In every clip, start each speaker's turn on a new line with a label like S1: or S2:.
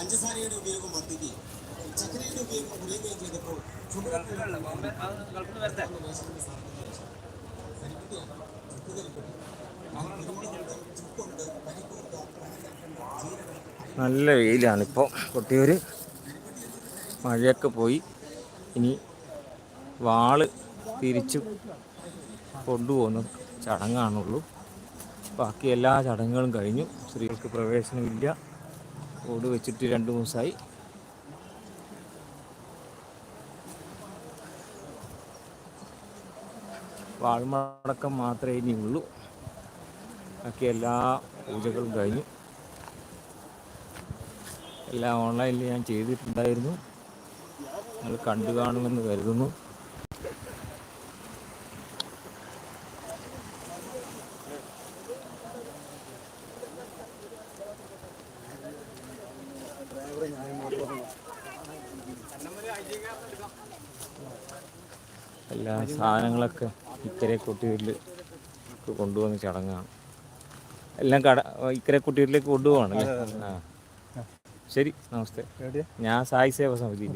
S1: പഞ്ചസാരയുടെ ഉപയോഗം വർദ്ധിക്കുകയും ചക്കരയുടെ ഉപയോഗം കുറയുകയും ചെയ്തപ്പോൾ
S2: നല്ല വെയിലാണ് ഇപ്പോൾ കൊട്ടിയൂർ മഴയൊക്കെ പോയി. ഇനി വാൾ തിരിച്ചു കൊണ്ടുപോകുന്ന ചടങ്ങാണുള്ളൂ. ബാക്കി എല്ലാ ചടങ്ങുകളും കഴിഞ്ഞു. സ്ത്രീകൾക്ക് പ്രവേശനമില്ല. ഓട് വെച്ചിട്ട് രണ്ട് ദിവസമായി വാൾമടക്കം മാത്രമേ ഇനിയുള്ളൂ ബാക്കി എല്ലാ പൂജകളും കഴിഞ്ഞു. എല്ലാം ഓൺലൈനിൽ ഞാൻ ചെയ്തിട്ടുണ്ടായിരുന്നു. നിങ്ങൾ കണ്ടു കാണുമെന്ന് കരുതുന്നു എല്ലാ സാധനങ്ങളൊക്കെ ഇക്കരെ കുട്ടികളിൽ കൊണ്ടുവന്ന ചടങ്ങാണ്. എല്ലാം കട ഇക്കരെ കുട്ടികളിലേക്ക് കൊണ്ടുപോവാണല്ലേ ആ. ശരി നമസ്തേ. ഞാൻ സായി സേവ സമിതിയിൽ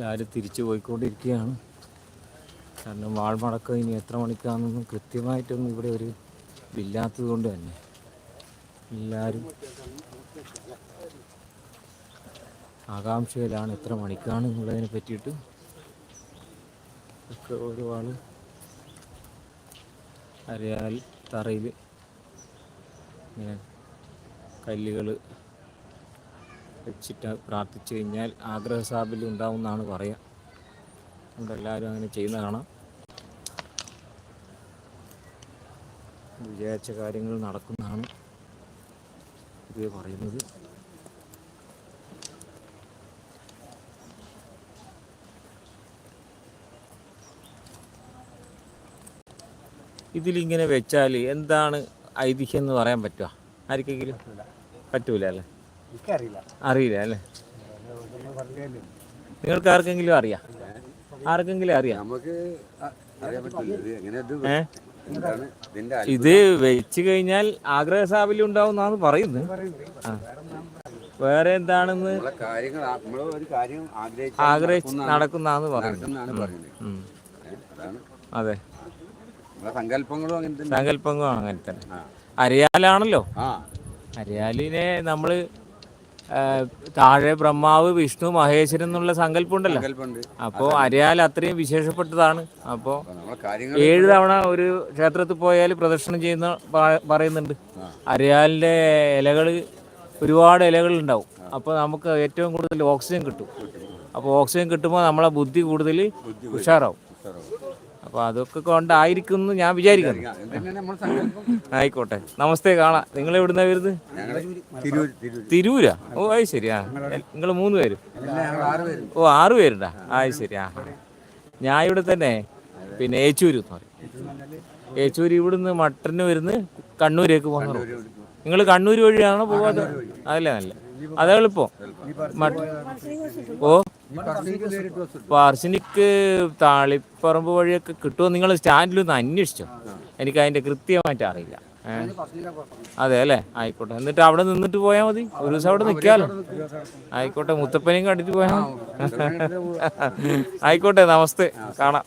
S2: എല്ലാവരും തിരിച്ചു പോയിക്കൊണ്ടിരിക്കുകയാണ്. കാരണം വാൾമടക്കം ഇനി എത്ര മണിക്കാണെന്നൊന്നും കൃത്യമായിട്ടൊന്നും ഇവിടെ ഒരു ഇല്ലാത്തത് കൊണ്ട് തന്നെ. എല്ലാവരും ആകാംക്ഷയിലാണ് എത്ര മണിക്കാണ് എന്നുള്ളതിനെ പറ്റിയിട്ട് ഒക്കെ ഓരോ ആൾ അരയാൽ തറയിൽ ഇങ്ങനെ കല്ലുകൾ വെച്ചിട്ട് പ്രാർത്ഥിച്ചു കഴിഞ്ഞാൽ ആഗ്രഹ സാഫല്യം ഉണ്ടാവുമെന്നാണ് പറയുക അതുകൊണ്ട് എല്ലാവരും അങ്ങനെ ചെയ്യുന്ന കാണാം വിചാരിച്ച കാര്യങ്ങൾ നടക്കുന്നതാണ് ഇത് പറയുന്നത്. ഇതിലിങ്ങനെ വെച്ചാൽ എന്താണ് ഐതിഹ്യം എന്ന് പറയാൻ പറ്റുമോ ആർക്കെങ്കിലും? പറ്റൂല അല്ലേ? അറിയില്ല അല്ലേ? നിങ്ങൾക്ക് ആർക്കെങ്കിലും അറിയാം? ആർക്കെങ്കിലും അറിയാം
S3: ഇത് എങ്ങനെ ഇത് എന്താണ് ഇതിന്റെ
S2: ഇത് വെച്ച് കഴിഞ്ഞാൽ ആഗ്രഹ സാഫല്യം ഉണ്ടാവുന്നാന്ന് പറയുന്നു പറയുന്നത് വേറെ എന്താണെന്ന്
S3: കാര്യങ്ങൾ ആ- ഒരു കാര്യം ആഗ്രഹിച്ച്
S2: നടക്കുന്നു നടക്കുന്നാന്ന് പറയുന്നത്. അതെ.
S3: നമ്മളെ സങ്കല്പങ്ങളും അങ്ങനെ തന്നെ.
S2: സങ്കല്പങ്ങളും അങ്ങനെ തന്നെ. അരിയാലാണല്ലോ. അരിയാലിനെ നമ്മൾ താഴെ ബ്രഹ്മാവ് വിഷ്ണു മഹേശ്വരൻ എന്നുള്ള സങ്കല്പം ഉണ്ടല്ലോ അപ്പോ അരയാൽ അത്രയും വിശേഷപ്പെട്ടതാണ്.
S3: അപ്പോ
S2: ഏഴ് തവണ ഒരു ക്ഷേത്രത്തിൽ പോയാൽ പ്രദർശനം ചെയ്യുന്ന പറയുന്നുണ്ട്. അരയാലിന്റെ ഇലകൾ ഒരുപാട് ഇലകൾ ഉണ്ടാവും. അപ്പോൾ നമുക്ക് ഏറ്റവും കൂടുതൽ ഓക്സിജൻ കിട്ടും. അപ്പോൾ ഓക്സിജൻ കിട്ടുമ്പോൾ നമ്മളെ ബുദ്ധി കൂടുതൽ ഉഷാറാവും. അപ്പോൾ അതൊക്കെ കൊണ്ടായിരിക്കും എന്ന് ഞാൻ വിചാരിക്കുന്നു. ആയിക്കോട്ടെ. നമസ്തേ കാണാം. നിങ്ങൾ എവിടുന്ന വരുന്നത്? തിരൂരാ? ഓ അത് ശരിയാ നിങ്ങൾ മൂന്ന് പേരും. ഓ ആറ് പേരുണ്ടാ? അത് ശരി. ആ. ഞാൻ ഇവിടെ തന്നെ. പിന്നെ ഏച്ചൂര് എന്ന് പറയും. ഏച്ചൂര് ഇവിടുന്ന് മട്ടന് വരുന്ന് കണ്ണൂരേക്ക് പോകുന്നു നിങ്ങൾ കണ്ണൂർ വഴിയാണോ പോകാതെ അതല്ലേ നല്ല അതാ എളുപ്പം. മട്ട ഓ. പാർശനിക്ക് താളിപ്പറമ്പ് വഴിയൊക്കെ കിട്ടുമോ നിങ്ങൾ സ്റ്റാൻഡിലൊന്ന് അന്വേഷിച്ചോ. എനിക്ക് അതിന്റെ കൃത്യമായിട്ട് അറിയില്ല. അതെ അല്ലേ? ആയിക്കോട്ടെ. എന്നിട്ട് അവിടെ നിന്നിട്ട് പോയാൽ മതി. ഒരു ദിവസം അവിടെ നിൽക്കാലോ. ആയിക്കോട്ടെ. മുത്തപ്പനെയും കണ്ടിട്ട് പോയാൽ ആയിക്കോട്ടെ. നമസ്തേ. കാണാം.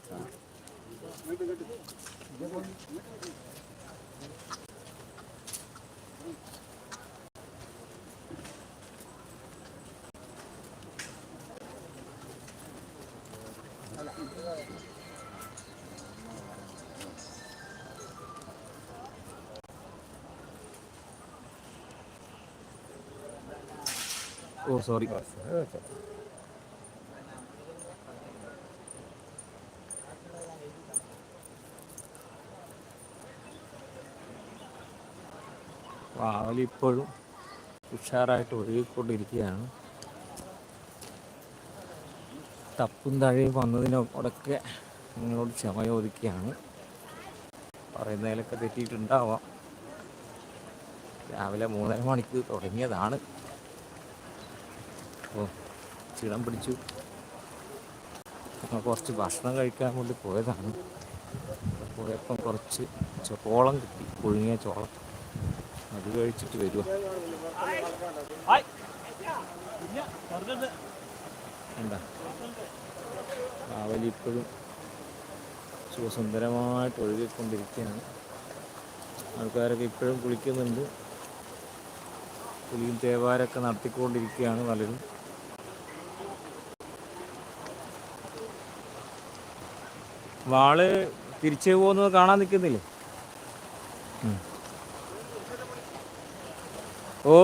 S2: ഓ സോറി വാവൽ ഇപ്പോഴും ഉഷാറായിട്ട് ഒഴുകിക്കൊണ്ടിരിക്കുകയാണ്. തപ്പും തഴയും വന്നതിനോടൊക്കെ നിങ്ങളോട് ക്ഷമ ചോദിക്കുകയാണ് പറയുന്നതിലൊക്കെ തെറ്റിയിട്ടുണ്ടാവാം. രാവിലെ മൂന്നര മണിക്ക് തുടങ്ങിയതാണ്. അപ്പോൾ ക്ഷീണം പിടിച്ചു. കുറച്ച് ഭക്ഷണം കഴിക്കാൻ വേണ്ടി പോയതാണ്. പോയപ്പം കുറച്ച് ചോളം കിട്ടി പുഴുങ്ങിയ ചോളം. അത് കഴിച്ചിട്ട് വരുക കാവലി ഇപ്പോഴും സുഖസുന്ദരമായിട്ട് ഒഴുകിക്കൊണ്ടിരിക്കുകയാണ്. ആൾക്കാരൊക്കെ ഇപ്പോഴും കുളിക്കുന്നുണ്ട്. പുലിയും തേവാരൊക്കെ നടത്തിക്കൊണ്ടിരിക്കുകയാണ് പലരും. വാൾ തിരിച്ചു പോകുന്നത് കാണാൻ നിൽക്കുന്നില്ലേ? ഓ.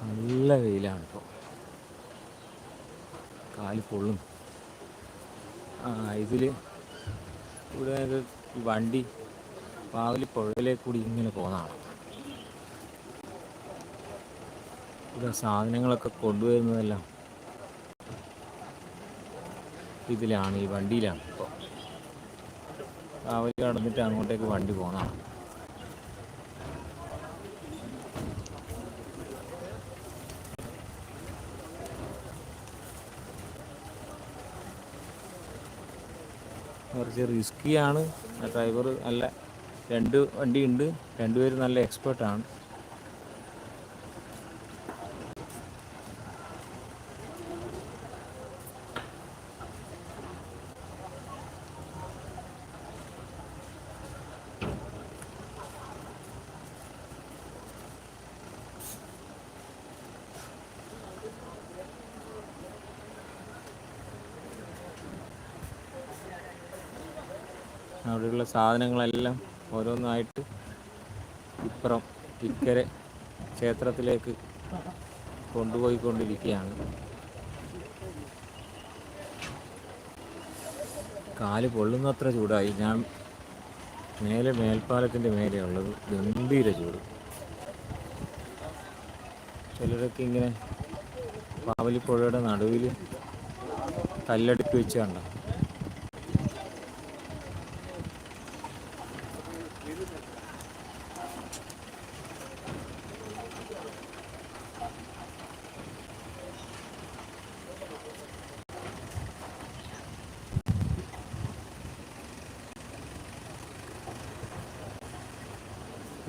S2: നല്ല വെയിലാണ് ഇപ്പോൾ കാൽ പൊള്ളും. ആ ഇതിൽ ഇവിടെ വണ്ടി പാവലി പുഴയിലെ കൂടി ഇങ്ങനെ പോകുന്നതാണ് ഇവിടെ സാധനങ്ങളൊക്കെ കൊണ്ടുവരുന്നതെല്ലാം ഇതിലാണ് ഈ വണ്ടിയിലാണ് ഇപ്പോൾ പാവലി കടന്നിട്ട് അങ്ങോട്ടേക്ക് വണ്ടി പോകുന്നതാണ് കുറച്ച് റിസ്ക്കിയാണ് ഡ്രൈവർ നല്ല രണ്ട് വണ്ടിയുണ്ട്. രണ്ടുപേരും നല്ല എക്സ്പേർട്ടാണ് അവിടെയുള്ള സാധനങ്ങളെല്ലാം ഓരോന്നായിട്ട് ഇപ്പുറം ഇക്കരെ ക്ഷേത്രത്തിലേക്ക് കൊണ്ടുപോയിക്കൊണ്ടിരിക്കുകയാണ്. കാൽ പൊള്ളുന്നത്ര ചൂടായി. ഞാൻ മേലെ മേൽപ്പാലത്തിന്റെ മേലെയുള്ളത് ഗംഭീര ചൂട്. ചിലരൊക്കെ ഇങ്ങനെ പാവലിപ്പുഴയുടെ നടുവിൽ കല്ലടുക്കി വെച്ച്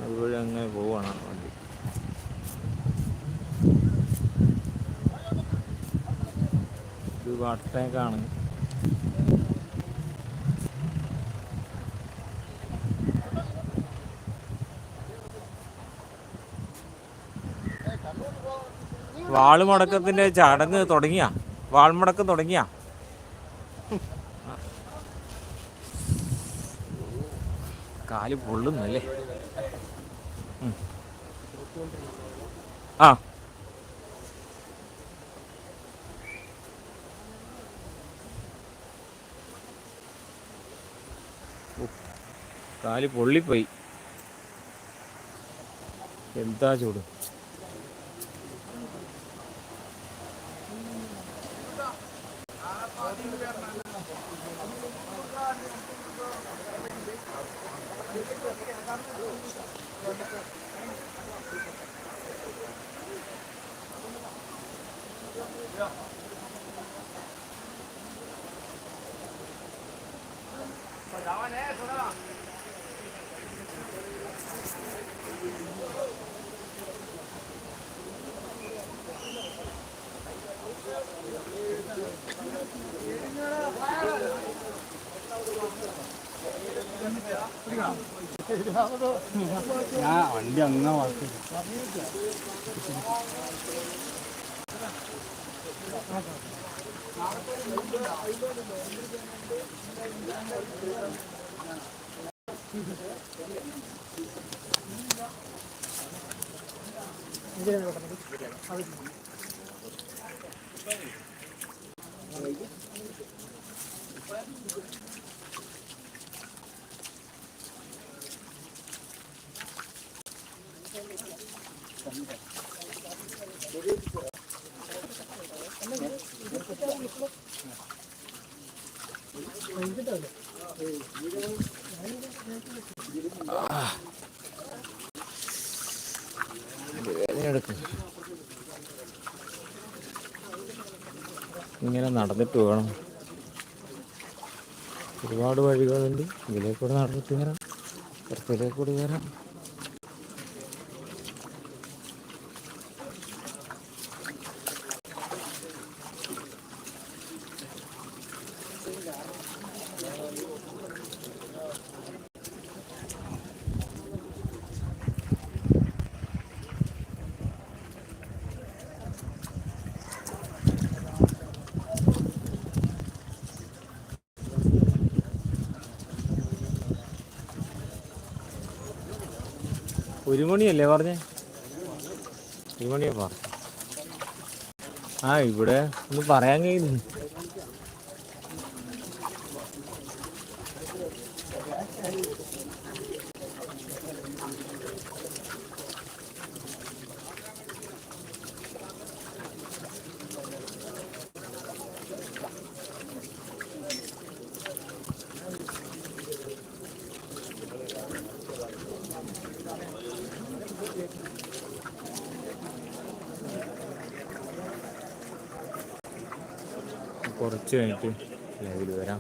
S2: അതുവഴി അങ്ങനെ പോവാണ് ആ വണ്ടി ഇത് വാട്ടർ ടാങ്കാണ് വാൾ മുടക്കത്തിന്റെ ചടങ്ങ് തുടങ്ങിയ? വാൾമുടക്കം തുടങ്ങിയ? കാൽ പൊള്ളുന്നല്ലേ. ആ. കാൽ പൊള്ളിപ്പോയി എന്താ ചൂട് Yeah. не, сюда!
S4: ഞാൻ വണ്ടി അങ്ങ വളർത്തി. 아.
S2: വേദനയെടുക്കും ഇങ്ങനെ നടന്നിട്ട് വേണം. ഒരുപാട് വഴികളുണ്ട്. ഇതിലേ കൂടെ നടന്നിട്ട് വരാം. പുറത്തിലേ വരാം. ഒരു മണിയല്ലേ പറഞ്ഞേ? ഒരു മണിയാ പറഞ്ഞു. ആ ഇവിടെ ഒന്നും പറയാൻ കഴിയുന്നു. കുറച്ച് കഴിഞ്ഞിട്ട് ലൈവിൽ വരാം.